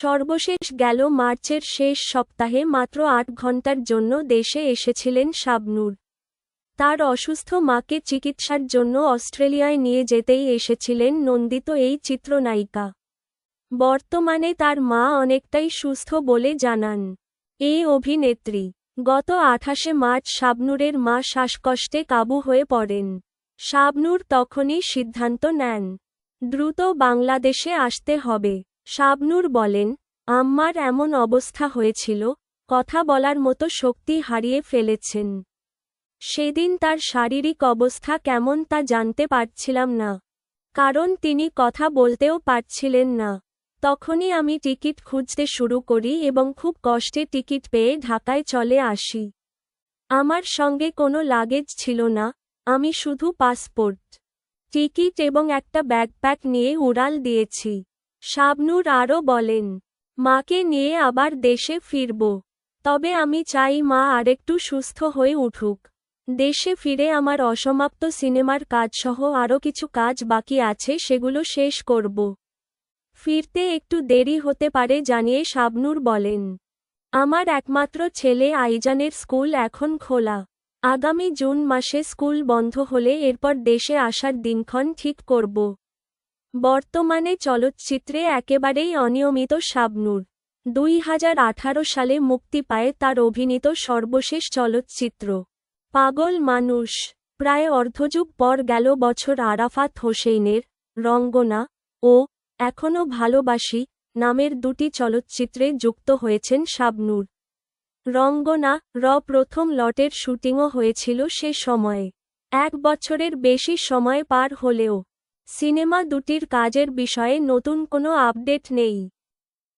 সর্বশেষ গেল মার্চের শেষ সপ্তাহে মাত্র আট ঘণ্টার জন্য দেশে এসেছিলেন শাবনূর। তার অসুস্থ মাকে চিকিৎসার জন্য অস্ট্রেলিয়ায় নিয়ে যেতেই এসেছিলেন নন্দিত এই চিত্রনায়িকা। বর্তমানে তার মা অনেকটাই সুস্থ বলে জানান। এই অভিনেত্রী, গত আঠাশে মার্চ শাবনুরের মা শ্বাসকষ্টে কাবু হয়ে পড়েন। শাবনূর তখনই সিদ্ধান্ত নেন, দ্রুত বাংলাদেশে আসতে হবে। শাবনূর বলেন, আম্মার এমন অবস্থা হয়েছিল, কথা বলার মতো শক্তি হারিয়ে ফেলেছেন। সেদিন তার শারীরিক অবস্থা কেমন তা জানতে পারছিলাম না। কারণ তিনি কথা বলতেও পারছিলেন না। তখনই আমি টিকিট খুঁজতে শুরু করি এবং খুব কষ্টে টিকিট পেয়ে ঢাকায় চলে আসি। আমার সঙ্গে কোনো লাগেজ ছিল না, আমি শুধু পাসপোর্ট, টিকিট এবং একটা ব্যাকপ্যাক নিয়ে উড়াল দিয়েছি। শাবনূর আরও বলেন, মাকে নিয়ে আবার দেশে ফিরব। তবে আমি চাই মা আরেকটু সুস্থ হয়ে উঠুক। দেশে ফিরে আমার অসমাপ্ত সিনেমার কাজসহ আরও কিছু কাজ বাকি আছে, সেগুলো শেষ করব। ফিরতে একটু দেরি হতে পারে, জানিয়ে শাবনুর বলেন। আমার একমাত্র ছেলে আইজানের স্কুল এখন খোলা। আগামী জুন মাসে স্কুল বন্ধ হলে এরপর দেশে আসার দিনক্ষণ ঠিক করব। বর্তমানে চলচ্চিত্রে একেবারেই অনিয়মিত শাবনূর। দুই সালে মুক্তি পায় তার অভিনীত সর্বশেষ চলচ্চিত্র, পাগল মানুষ। প্রায় অর্ধযুগ পর গেল বছর আরাফাত হোসেইনের রঙ্গনা ও এখনও ভালোবাসি নামের দুটি চলচ্চিত্রে যুক্ত হয়েছেন শাবনূর। রঙ্গনা র প্রথম লটের শুটিংও হয়েছিল সে সময়ে। এক বছরের বেশি সময় পার হলেও সিনেমা দুটির কাজের বিষয়ে নতুন কোনো আপডেট নেই।